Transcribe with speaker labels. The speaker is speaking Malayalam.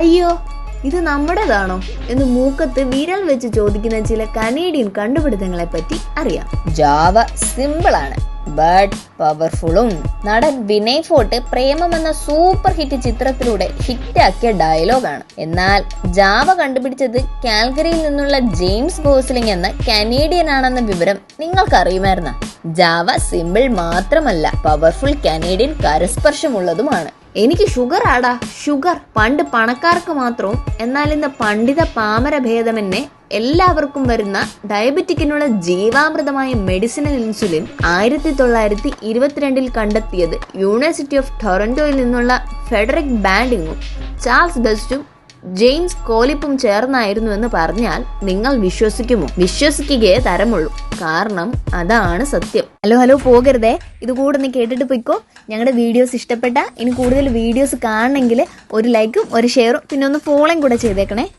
Speaker 1: അയ്യോ ഇത് നമ്മുടേതാണോ എന്ന് മൂക്കത്ത് വിരൽ വെച്ച് ചോദിക്കുന്ന ചില കനേഡിയൻ കണ്ടുപിടുത്തങ്ങളെ പറ്റി അറിയാം.
Speaker 2: ജാവ സിമ്പിൾ ആണ്. ബട്ട് പവർഫുളും നടൻ വിനയ് ഫോർട്ട് പ്രേമം എന്ന സൂപ്പർ ഹിറ്റ് ചിത്രത്തിലൂടെ ഹിറ്റാക്കിയ ഡയലോഗാണ് എന്നാൽ ജാവ കണ്ടുപിടിച്ചത് കാൽഗറിയിൽ നിന്നുള്ള ജെയിംസ് ഗോസ്ലിംഗ് എന്ന കനേഡിയൻ ആണെന്ന വിവരം നിങ്ങൾക്ക് അറിയുമായിരുന്ന ജാവ സിമ്പിൾ മാത്രമല്ല പവർഫുൾ കനേഡിയൻ കരസ്പർശമുള്ളതുമാണ്.
Speaker 1: എനിക്ക് ഷുഗർ ആടാ ഷുഗർ പണ്ട് പണക്കാർക്ക് മാത്രവും എന്നാൽ ഇന്ന് പണ്ഡിത പാമര ഭേദമെന്നെ എല്ലാവർക്കും വരുന്ന ഡയബറ്റിക്കിനുള്ള ജീവാമൃതമായ മെഡിസിനൽ ഇൻസുലിൻ ആയിരത്തി തൊള്ളായിരത്തി ഇരുപത്തിരണ്ടിൽ കണ്ടെത്തിയത് യൂണിവേഴ്സിറ്റി ഓഫ് ടൊറന്റോയിൽ നിന്നുള്ള ഫെഡറിക് ബാൻഡിങ്ങും ചാൾസ് ബെസ്റ്റും ജെയിംസ് കോലിപ്പും ചേർന്നായിരുന്നു എന്ന് പറഞ്ഞാൽ നിങ്ങൾ വിശ്വസിക്കുമോ? വിശ്വസിക്കുകയേ തരമുള്ളൂ. കാരണം അതാണ് സത്യം. ഹലോ ഹലോ പോകരുതേ. ഇത് കൂടെ നീ കേട്ടിട്ട് പോയിക്കോ. ഞങ്ങളുടെ വീഡിയോസ് ഇഷ്ടപ്പെട്ട ഇനി കൂടുതൽ വീഡിയോസ് കാണണമെങ്കിൽ ഒരു ലൈക്കും ഒരു ഷെയറും പിന്നെ ഒന്ന് ഫോളോയും കൂടെ ചെയ്തേക്കണേ.